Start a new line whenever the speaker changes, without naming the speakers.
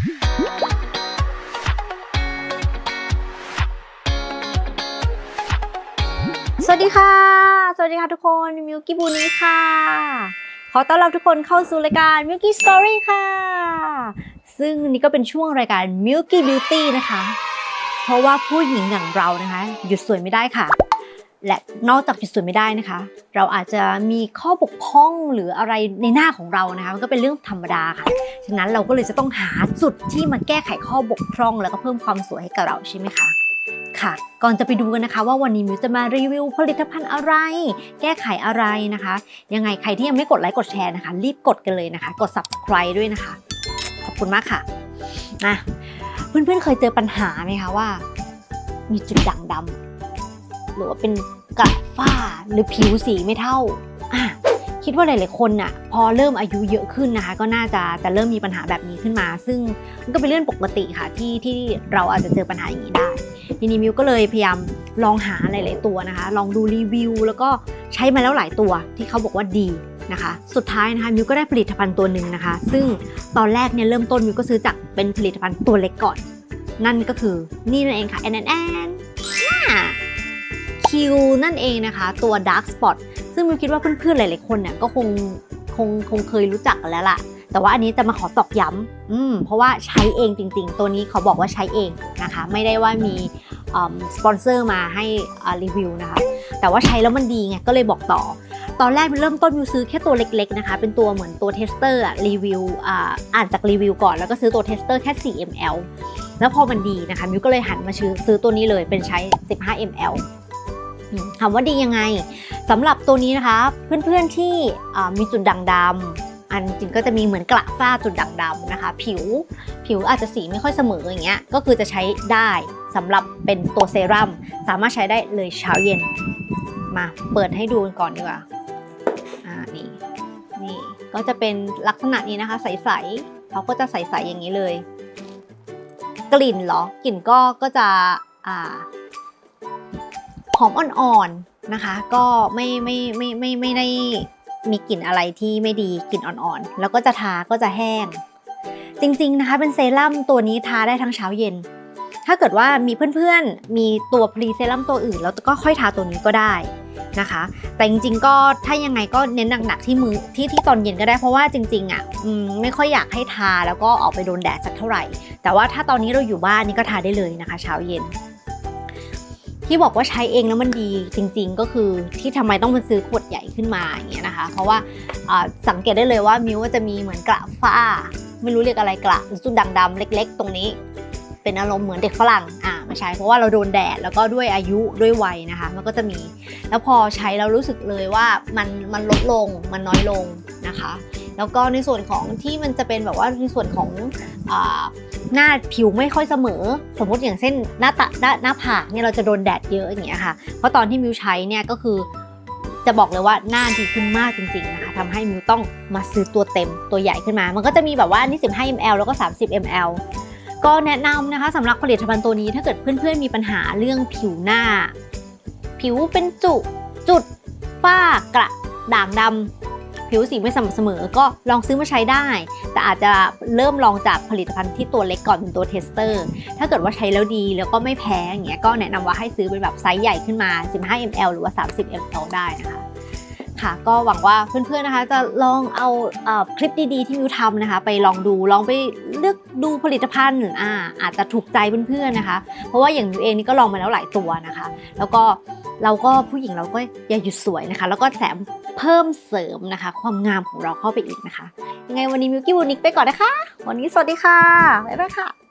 สวัสดีค่ะ สวัสดีค่ะทุกคนมิวกี้บูนี้ค่ะ ขอต้อนรับทุกคนเข้าสู่รายการ Milky Story ค่ะ ซึ่งนี่ก็เป็นช่วงรายการ Milky Beauty นะคะ เพราะว่าผู้หญิงอย่างเรานะคะ หยุดสวยไม่ได้ค่ะ และนอกจากหยุดสวยไม่ได้นะคะ เราอาจจะมีข้อบกพร่องหรืออะไรในหน้าของเรานะคะมันก็เป็นเรื่องธรรมดาค่ะ ฉะนั้นเราก็เลยจะต้องหาจุดที่มาแก้ไขข้อบกพร่อง แล้วก็เพิ่มความสวยให้กับเราใช่ไหมคะค่ะ ก่อนจะไปดูกันนะคะว่าวันนี้มิวจะมารีวิวผลิตภัณฑ์อะไร แก้ไขอะไรนะคะ ยังไงใครที่ยังไม่กดไลค์กดแชร์นะคะ รีบกดกันเลยนะคะ กด subscribe ด้วยนะคะ ขอบคุณมากค่ะนะเพื่อนๆเคยเจอปัญหาไหมคะว่า มีจุดด่างดำหรือว่าเป็น กระฝ้าหรือผิวสีไม่เท่าอะคิดว่าหลายๆคนน่ะพอเริ่มอายุเยอะขึ้นนะคะ ก็น่าจะจะเริ่มมีปัญหาแบบนี้ขึ้นมา ซึ่งมันก็เป็นเรื่องปกติค่ะที่ที่เราอาจจะเจอปัญหาอย่างนี้ได้ทีนี้มิวก็เลยพยายามลองหาหลาย ๆ ตัวนะคะ ลองดูรีวิว แล้วก็ใช้มาแล้วหลายตัวที่เขาบอกว่าดีนะคะ สุดท้ายนะคะมิวก็ได้ผลิตภัณฑ์ตัวหนึ่งนะคะ ซึ่งตอนแรกเนี่ยเริ่มต้นมิวก็ซื้อจากเป็นผลิตภัณฑ์ตัวเล็กก่อน นั่นก็คือนี่นั่นเองค่ะแอนแอน คิวนั่นเองนะคะ ตัว Dark Spot ซึ่งมิวคิดว่าเพื่อนๆหลายๆคนเนี่ยก็คงคงคงเคยรู้จักกันแล้วล่ะ แต่ว่าอันนี้จะมาขอตอกย้ำอืมเพราะว่าใช้เองจริงๆ ตัวนี้เขาบอกว่าใช้เองนะคะ ไม่ได้ว่ามีสปอนเซอร์มาให้รีวิวนะคะ แต่ว่าใช้แล้วมันดีไงก็เลยบอกต่อ ตอนแรกเริ่มต้นมิวซื้อแค่ตัวเล็กๆนะคะ เป็นตัวเหมือนตัวเทสเตอร์รีวิวอ่านจากรีวิวก่อนแล้วก็ซื้อตัวเทสเตอร์แค่ 4 ml แล้วพอมันดีนะคะมิวก็เลยหันมาซื้อซื้อตัวนี้เลยเป็นใช้ 15 ml อืม ถามว่าดียังไงสำหรับตัวนี้นะคะ เพื่อนๆที่มีจุดด่างดำอันจริงก็จะมีเหมือนกระฝ้าจุดด่างดำนะคะ ผิวผิวอาจจะสีไม่ค่อยเสมออย่างเงี้ยก็คือจะใช้ได้สำหรับเป็นตัวเซรั่มสามารถใช้ได้เลยเช้าเย็น มาเปิดให้ดูกันก่อนดีกว่าอ่านี่นี่ก็จะเป็นลักษณะนี้นะคะ ใสๆเขาก็จะใสๆอย่างนี้เลย กลิ่นเหรอกลิ่นก็ก็จะอ่า หอมอ่อนๆนะคะ ก็ไม่ไม่ไม่ไม่ไม่ได้มีกลิ่นอะไรที่ไม่ดีกลิ่นอ่อนๆ แล้วก็จะทาก็จะแห้ง จริงๆนะคะเป็นเซรั่มตัวนี้ทาได้ทั้งเช้าเย็น ถ้าเกิดว่ามีเพื่อนๆ มีตัวพรีเซรั่มตัวอื่น แล้วก็ค่อยทาตัวนี้ก็ได้นะคะ แต่จริงๆก็ถ้ายังไงก็เน้นหนักๆที่มือที่ที่ตอนเย็นก็ได้เพราะว่าจริงๆอะอมไม่ค่อยอยากให้ทาแล้วก็ออกไปโดนแดดสักเท่าไหร่ แต่ว่าถ้าตอนนี้เราอยู่บ้านนี่ก็ทาได้เลยนะคะ เช้าเย็น ที่บอกว่าใช้เองแล้วมันดีจริง ๆ ก็คือที่ทำไมต้องไปซื้อขวดใหญ่ขึ้นมาอย่างเงี้ยนะคะ เพราะว่าสังเกตได้เลยว่ามิวว่าจะมีเหมือนกระฝ้า ไม่รู้เรียกอะไรกระจุดด่างดำเล็ก ๆ ตรงนี้ เป็นอารมณ์เหมือนเด็กฝรั่งอ่าม่ใช่เพราะว่าเราโดนแดดแล้วก็ด้วยอายุด้วยวัยนะคะ มันก็จะมี แล้วพอใช้แล้วรู้สึกเลยว่ามันมันลดลงมันน้อยลงนะคะ แล้วก็ในส่วนของที่มันจะเป็นแบบว่าในส่วนของ หน้าผิวไม่ค่อยเสมอ สมมติอย่างเช่นหน้าตาหน้าหน้าผากเนี่ยเราจะโดนแดดเยอะอย่างเงี้ยค่ะ เพราะตอนที่มิวใช้เนี่ยก็คือจะบอกเลยว่าหน้าดีขึ้นมากจริงๆนะคะทำให้มิวต้องมาซื้อตัวเต็มตัวใหญ่ขึ้นมา มันก็จะมีแบบว่านี่15 ml แล้วก็ 30 ml ก็แนะนำนะคะสำหรับผลิตภัณฑ์ตัวนี้ถ้าเกิดเพื่อนๆมีปัญหาเรื่องผิวหน้า ผิวเป็นจุ จุดฝ้ากระด่างดำ ผิวสีไม่สม่ำเสมอ ก็ลองซื้อมาใช้ได้ แต่อาจจะเริ่มลองจากผลิตภัณฑ์ที่ตัวเล็กก่อนเป็นตัวเทสเตอร์ ถ้าเกิดว่าใช้แล้วดีแล้วก็ไม่แพ้อย่างเงี้ยก็แนะนำว่าให้ซื้อเป็นแบบไซส์ใหญ่ขึ้นมา 15 ml หรือว่า 30 ml ได้นะคะค่ะก็หวังว่าเพื่อนๆนะคะจะลองเอาเอ่อคลิปดีๆที่มิวทำนะคะ ไปลองดูลองไปเลือกดูผลิตภัณฑ์อ่าอาจจะถูกใจเพื่อนๆนะคะ เพราะว่าอย่างมิวเองนี่ก็ลองมาแล้วหลายตัวนะคะ แล้วก็ เราก็ผู้หญิงเราก็อย่าหยุดสวยนะคะ แล้วก็แถมเพิ่มเสริมนะคะ ความงามของเราเข้าไปอีกนะคะ ยังไงวันนี้มิวกี้บูนิกไปก่อนนะคะ วันนี้สวัสดีค่ะ บ๊ายบายค่ะ